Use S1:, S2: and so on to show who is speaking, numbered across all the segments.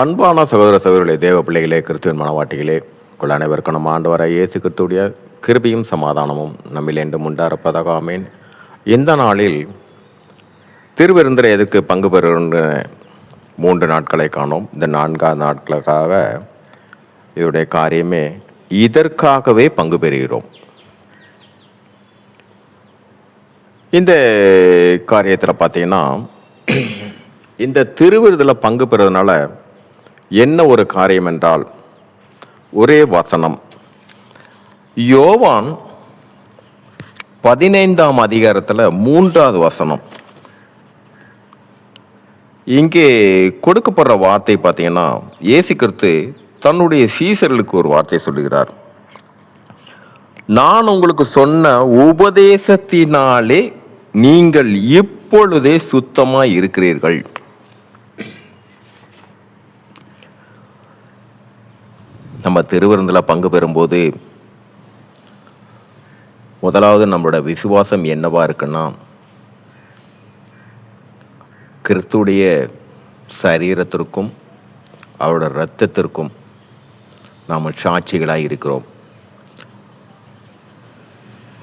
S1: அன்பான சகோதர சகோதரிகளே தேவ பிள்ளைகளே கிறிஸ்துவின் மனவாட்டிகளே உங்கள் அனைவருக்கும் நம்ம வர இயேசு கிறிஸ்துடைய கிருபியும் சமாதானமும் நம்மில் என்றும் உண்டாரப்பதாக ஆமேன். இந்த நாளில் திருவிருந்தரை எதுக்கு பங்கு பெறுகின்ற மூன்று நாட்களை காணோம். இந்த நான்காவது நாட்களுக்காக இதோடைய காரியமே இதற்காகவே பங்கு பெறுகிறோம். இந்த காரியத்தில் பார்த்தீங்கன்னா இந்த திருவிருதில் பங்கு பெறதுனால என்ன ஒரு காரியம் என்றால் ஒரே வசனம். யோவான் பதினைந்தாம் அதிகாரத்தில் மூன்றாவது வசனம். இங்கே கொடுக்கப்படுற வார்த்தை பார்த்தீங்கன்னா ஏசு கிறிஸ்து தன்னுடைய சீசர்களுக்கு ஒரு வார்த்தை சொல்லுகிறார். நான் உங்களுக்கு சொன்ன உபதேசத்தினாலே நீங்கள் இப்பொழுதே சுத்தமாக இருக்கிறீர்கள். நம்ம திருவிருந்தில் பங்கு பெறும்போது முதலாவது நம்மளோட விசுவாசம் என்னவா இருக்குன்னா கிறிஸ்துடைய சரீரத்திற்கும் அவரோட இரத்தத்திற்கும் நாம் சாட்சிகளாக இருக்கிறோம்.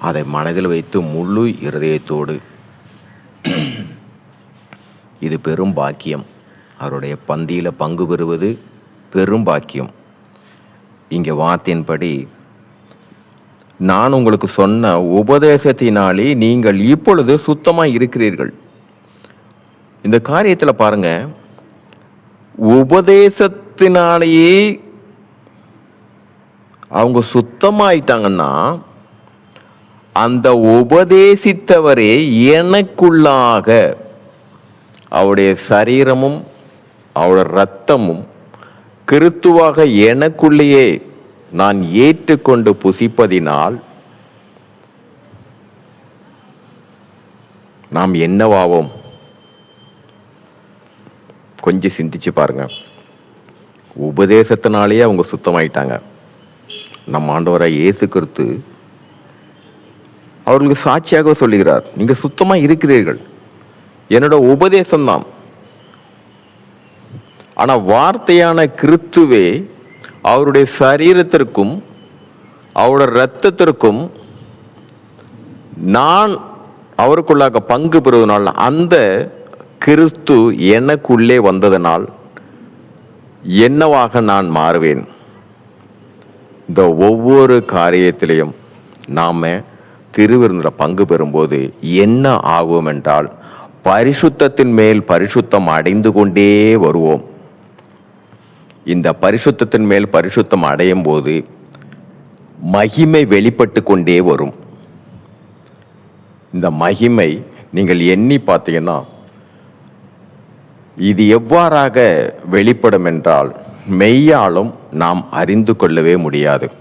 S1: அதை மனதில் வைத்து முழு இருதயத்தோடு இது பெரும் பாக்கியம். அவருடைய பந்தியில் பங்கு பெறுவது பெரும் பாக்கியம். இங்கே வார்த்தையின்படி நான் உங்களுக்கு சொன்ன உபதேசத்தினாலே நீங்கள் இப்பொழுது சுத்தமாக இருக்கிறீர்கள். இந்த காரியத்தில் பாருங்க உபதேசத்தினாலேயே அவங்க சுத்தமாயிட்டாங்கன்னா அந்த உபதேசித்தவரே எனக்குள்ளாக அவருடைய சரீரமும் அவருடைய ரத்தமும் கிறித்துவாக எனக்குள்ளேயே நான் ஏற்றுக்கொண்டு புசிப்பதினால் நாம் என்னவாவோம்? கொஞ்சம் சிந்திச்சு பாருங்க. உபதேசத்தினாலேயே அவங்க சுத்தமாயிட்டாங்க. நம்ம ஆண்டவராக இயேசு கிறிஸ்து அவர்களுக்கு சாட்சியாக சொல்லுகிறார். நீங்கள் சுத்தமாக இருக்கிறீர்கள். என்னோட உபதேசம்தான். ஆனால் வார்த்தையான கிறித்துவே அவருடைய சரீரத்திற்கும் அவருடைய இரத்தத்திற்கும் நான் அவருக்குள்ளாக பங்கு பெறுவதனால் அந்த கிறிஸ்து எனக்குள்ளே வந்ததனால் என்னவாக நான் மாறுவேன்? இந்த ஒவ்வொரு காரியத்திலையும் நாம் திருவிருந்தில் பங்கு பெறும்போது என்ன ஆகும் என்றால் பரிசுத்தத்தின் மேல் பரிசுத்தம் அடைந்து கொண்டே வருவோம். இந்த பரிசுத்தத்தின் மேல் பரிசுத்தம் அடையும் போது மகிமை வெளிப்பட்டு கொண்டே வரும். இந்த மகிமை நீங்கள் எண்ணி பார்த்தீங்கன்னா இது எவ்வாறாக வெளிப்படும் என்றால் மெய்யாலும் நாம் அறிந்து கொள்ளவே முடியாது.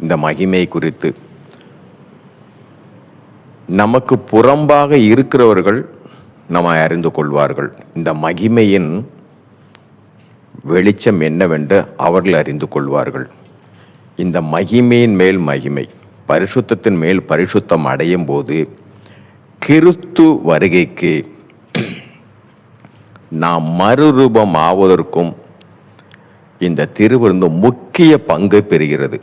S1: இந்த மகிமை குறித்து. நமக்கு புறம்பாக இருக்கிறவர்கள் நம்ம அறிந்து கொள்வார்கள். இந்த மகிமையின் வெளிச்சம் என்னவென்று அவர்கள் அறிந்து கொள்வார்கள். இந்த மகிமையின் மேல் மகிமை பரிசுத்தத்தின் மேல் பரிசுத்தம் அடையும் போது கிறிஸ்து வருகைக்கு நாம் மறுரூபம் ஆவதற்கும் இந்த திருவிருந்து முக்கிய பங்கு பெறுகிறது.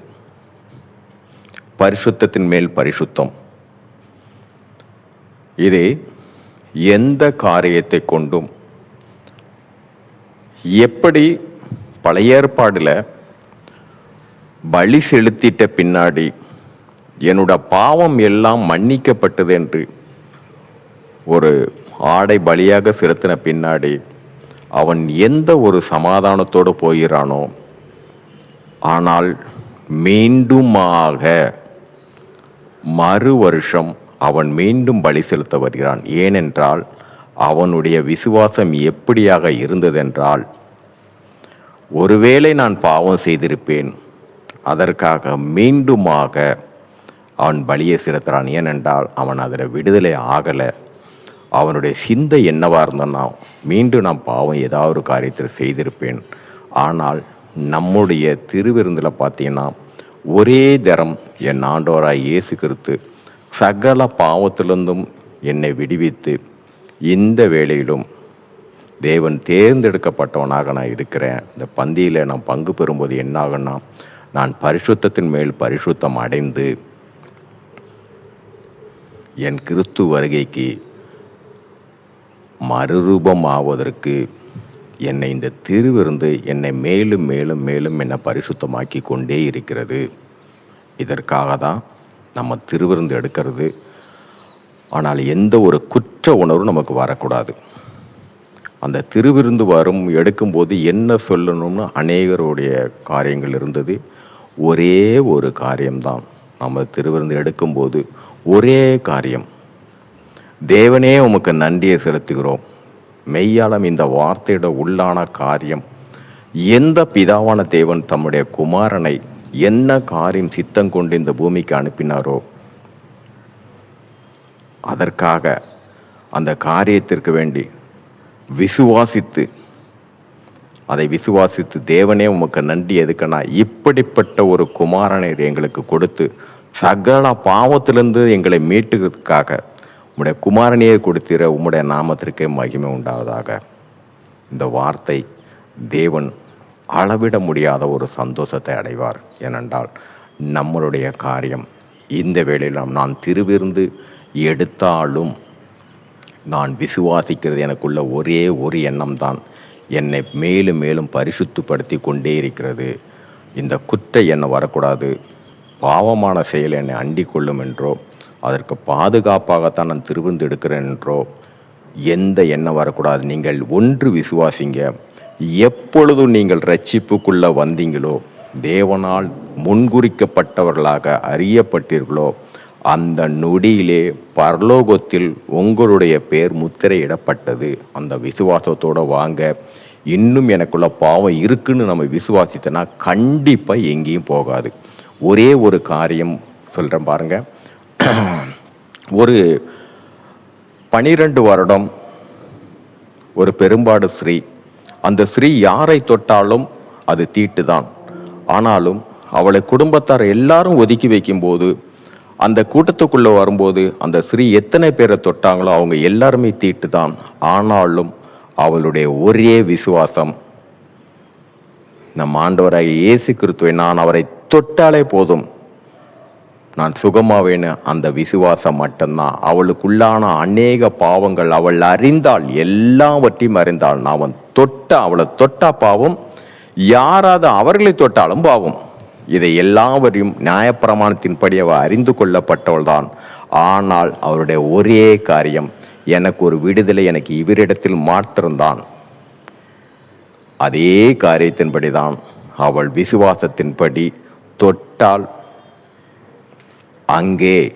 S1: பரிசுத்தத்தின் மேல் பரிசுத்தம். இது எந்த காரியத்தை கொண்டும் எப்படி பழைய ஏற்பாடில் பலி செலுத்திட்ட பின்னாடி என்னோட பாவம் எல்லாம் மன்னிக்கப்பட்டது என்று ஒரு ஆடை பலியாக செலுத்தின பின்னாடி அவன் எந்த ஒரு சமாதானத்தோடு போகிறானோ ஆனால் மீண்டுமாக மறு வருஷம் அவன் மீண்டும் பலி செலுத்த வருகிறான். ஏனென்றால் அவனுடைய விசுவாசம் எப்படியாக இருந்ததென்றால் ஒருவேளை நான் பாவம் செய்திருப்பேன் அதற்காக மீண்டுமாக அவன் பலியை செலுத்துறான். ஏனென்றால் அவன் அதில் விடுதலை ஆகலை. அவனுடைய சிந்தை என்னவா இருந்தனா மீண்டும் நான் பாவம் ஏதாவது ஒரு காரியத்தில் செய்திருப்பேன். ஆனால் நம்முடைய திருவிருந்தில் பார்த்தீங்கன்னா ஒரே தரம் என் ஆண்டோராய் இயேசு கிறிஸ்து சகல பாவத்திலிருந்தும் என்னை விடுவித்து இந்த வேளையிலும் தேவன் தேர்ந்தெடுக்கப்பட்டவனாக நான் இருக்கிறேன். இந்த பந்தியில் நான் பங்கு பெறும்போது என்ன நான் பரிசுத்தத்தின் மேல் பரிசுத்தம் அடைந்து என் கிறிஸ்து வருகைக்கு மறுரூபம் ஆவதற்கு என்னை இந்த திருவிருந்து என்னை மேலும் மேலும் மேலும் என்னை பரிசுத்தமாக்கி கொண்டே இருக்கிறது. இதற்காக தான் நம்ம திருவிருந்து எடுக்கிறது. ஆனால் எந்த ஒரு குற்ற உணர்வும் நமக்கு வரக்கூடாது. அந்த திருவிருந்து வரும் எடுக்கும்போது என்ன சொல்லணும்னு அநேகருடைய காரியங்கள் இருந்தது. ஒரே ஒரு காரியம்தான். நம்ம திருவிருந்து எடுக்கும்போது ஒரே காரியம். தேவனே உமக்கு நன்றியை செலுத்துகிறோம். மெய்யாலம் இந்த வார்த்தையோட உள்ளான காரியம் எந்த பிதாவான தேவன் தம்முடைய குமாரனை என்ன காரியம் சித்தம் கொண்டு இந்த பூமிக்கு அனுப்பினாரோ அதற்காக அந்த காரியத்திற்கு வேண்டி விசுவாசித்து அதை விசுவாசித்து தேவனே உமக்கு நன்றி எதுக்குன்னா இப்படிப்பட்ட ஒரு குமாரனை எங்களுக்கு கொடுத்து சகல பாவத்திலிருந்து எங்களை மீட்டுக்கிறதுக்காக உம்முடைய குமாரனையே கொடுத்திர உம்முடைய நாமத்திற்கே மகிமை உண்டாவதாக. இந்த வார்த்தை தேவன் அளவிட முடியாத ஒரு சந்தோஷத்தை அடைவார். ஏனென்றால் நம்மளுடைய காரியம் இந்த வேளையில் நான் திருவிருந்து எடுத்தாலும் நான் விசுவாசிக்கிறது எனக்குள்ள ஒரே ஒரு எண்ணம் தான் என்னை மேலும் மேலும் பரிசுத்தப்படுத்தி கொண்டே இருக்கிறது. இந்த குற்ற எண்ணம் வரக்கூடாது. பாவமான செயல் என்னை அண்டிக் கொள்ளும் என்றோ அதற்கு பாதுகாப்பாகத்தான் நான் திருவிந்து எடுக்கிறேன் என்றோ எந்த எண்ணம் வரக்கூடாது. நீங்கள் ஒன்று விசுவாசிங்க. எப்பொழுதும் நீங்கள் ரட்சிப்புக்குள்ளே வந்தீங்களோ தேவனால் முன்குறிக்கப்பட்டவர்களாக அறியப்பட்டீர்களோ அந்த நொடியிலே பரலோகத்தில் உங்களுடைய பேர் முத்திரையிடப்பட்டது. அந்த விசுவாசத்தோட வாங்க. இன்னும் எனக்குள்ள பாவம் இருக்குன்னு நம்ம விசுவாசித்தனா கண்டிப்பாக எங்கேயும் போகாது. ஒரே ஒரு காரியம் சொல்கிறேன் பாருங்க. ஒரு பனிரெண்டு வருடம் ஒரு பெரும்பாடு ஸ்ரீ. அந்த ஸ்ரீ யாரை தொட்டாலும் அது தீட்டு தான் ஆனாலும் அவளை குடும்பத்தார் எல்லாரும் ஒதுக்கி வைக்கும்போது அந்த கூட்டத்துக்குள்ளே வரும்போது அந்த ஸ்ரீ எத்தனை பேரை தொட்டாங்களோ அவங்க எல்லாருமே தீட்டு தான் ஆனாலும் அவளுடைய ஒரே விசுவாசம் நம் ஆண்டவராக இயேசு கிறிஸ்துவை நான் அவரை தொட்டாலே போதும். நான் சுகமாவேன்னு அந்த விசுவாசம் மட்டும்தான். அவளுக்குள்ளான அநேக பாவங்கள் அவள் அறிந்தாள் எல்லாவற்றையும் அறிந்தாள் நான் அவன் தொட்ட அவளை தொட்டா பாவம் யாராவது அவர்களை தொட்டாலும் பாவம். இதை எல்லாவரையும் நியாயப்பிரமாணத்தின்படி அவள் அறிந்து கொள்ளப்பட்டவள்தான். ஆனால் அவருடைய ஒரே காரியம் எனக்கு ஒரு விடுதலை எனக்கு இவரிடத்தில் மாத்திரம்தான். அதே காரியத்தின்படி தான் அவள் விசுவாசத்தின்படி தொட்டால் அங்கே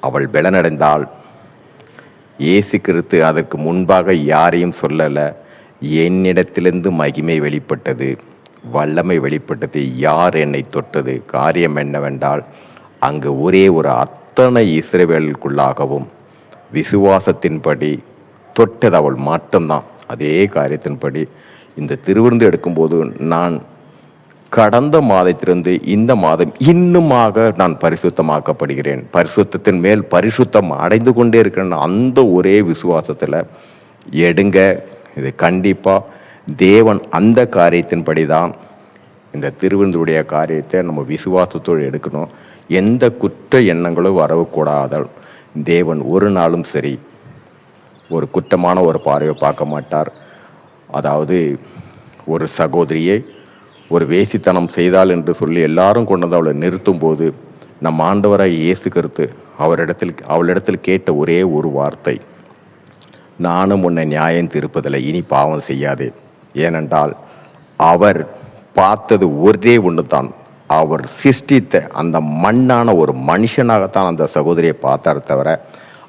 S1: அவள் பலனடைந்தாள். இயேசு கிறிஸ்து அதற்கு முன்பாக யாரையும் சொல்லலை என்னிடத்திலிருந்து மகிமை வெளிப்பட்டது. வல்லமை வெளிப்பட்டது. யார் என்னை தொட்டது? காரியம் என்னவென்றால் அங்கு ஒரே ஒரு அத்தனை இஸ்ரேவேலுக்குள்ளாகவும் விசுவாசத்தின்படி தொட்டது அவள் மட்டும்தான் அதே காரியத்தின்படி இந்த திருவிருந்து எடுக்கும்போது நான் கடந்த மாதத்திலிருந்து இந்த மாதம் இன்னுமாக நான் பரிசுத்தமாக்கப்படுகிறேன். பரிசுத்தத்தின் மேல் பரிசுத்தம் அடைந்து கொண்டே இருக்கிறேன். அந்த ஒரே விசுவாசத்தில் எடுங்க. இது கண்டிப்பாக தேவன் அந்த காரியத்தின்படி தான் இந்த திருவிருந்துடைய காரியத்தை நம்ம விசுவாசத்தோடு எடுக்கணும். எந்த குற்ற எண்ணங்களும் வரவக்கூடாதால் தேவன் ஒரு நாளும் சரி ஒரு குற்றமான ஒரு பார்வையை பார்க்க மாட்டார். அதாவது ஒரு சகோதரியை ஒரு வேசித்தனம் செய்தாள் என்று சொல்லி எல்லாரும் கொண்டு வந்து அவளை நிறுத்தும் போது நம் ஆண்டவராய் இயேசு கருத்து அவரிடத்தில் அவளிடத்தில் கேட்ட ஒரே ஒரு வார்த்தை. நானும் உன்னை நியாயம் தீர்ப்பதில்லை இனி பாவம் செய்யாதே. ஏனென்றால் அவர் பார்த்தது ஒரே ஒன்று தான் அவர் சிருஷ்டித்த அந்த மண்ணான ஒரு மனுஷனாகத்தான் அந்த சகோதரியை பார்த்தார் தவிர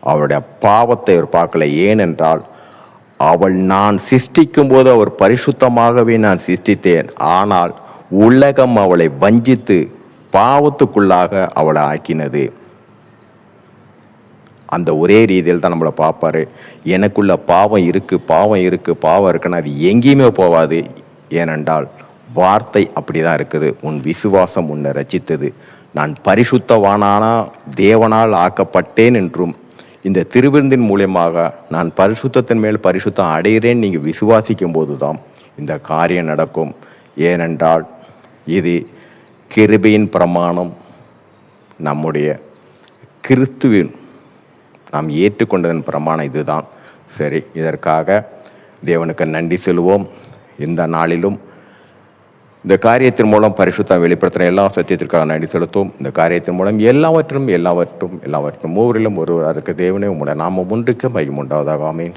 S1: அவருடைய பாவத்தை அவர் பார்க்கல. ஏனென்றால் அவள் நான் சிருஷ்டிக்கும் போது அவர் பரிசுத்தமாகவே நான் சிருஷ்டித்தேன். ஆனால் உலகம் அவளை வஞ்சித்து பாவத்துக்குள்ளாக அவளை ஆக்கினது. அந்த ஒரே ரீதியில் தான் நம்மளை பார்ப்பாரு. எனக்குள்ள பாவம் இருக்கு பாவம் இருக்கு பாவம் இருக்குன்னு அது எங்கேயுமே போகாது ஏனென்றால் வார்த்தை அப்படிதான் இருக்குது. உன் விசுவாசம் உன்னை ரச்சித்தது. நான் பரிசுத்தவானானா தேவனால் ஆக்கப்பட்டேன் என்றும் இந்த திருவிருந்தின் மூலியமாக நான் பரிசுத்தத்தின் மேல் பரிசுத்தம் அடைகிறேன் நீங்கள் விசுவாசிக்கும் போதுதான் இந்த காரியம் நடக்கும். ஏனென்றால் இது கிருபையின் பிரமாணம் நம்முடைய கிறிஸ்துவின் நாம் ஏற்றுக்கொண்டதன் பிரமாணம் இதுதான். சரி இதற்காக தேவனுக்கு நன்றி செல்வோம் இந்த நாளிலும் இந்த காரியத்தின் மூலம் பரிசுத்தம் வெளிப்படுத்தின எல்லா சத்தியத்திற்காக நன்றி செலுத்தும் இந்த காரியத்தின் மூலம் எல்லாவற்றும் எல்லாவற்றும் எல்லாவற்றும் மூவரிலும் ஒருவர் அதுக்கு தேவனே உங்களுடைய நாமம் ஒன்றுக்கு மையம் உண்டாவதாக. ஆமென்.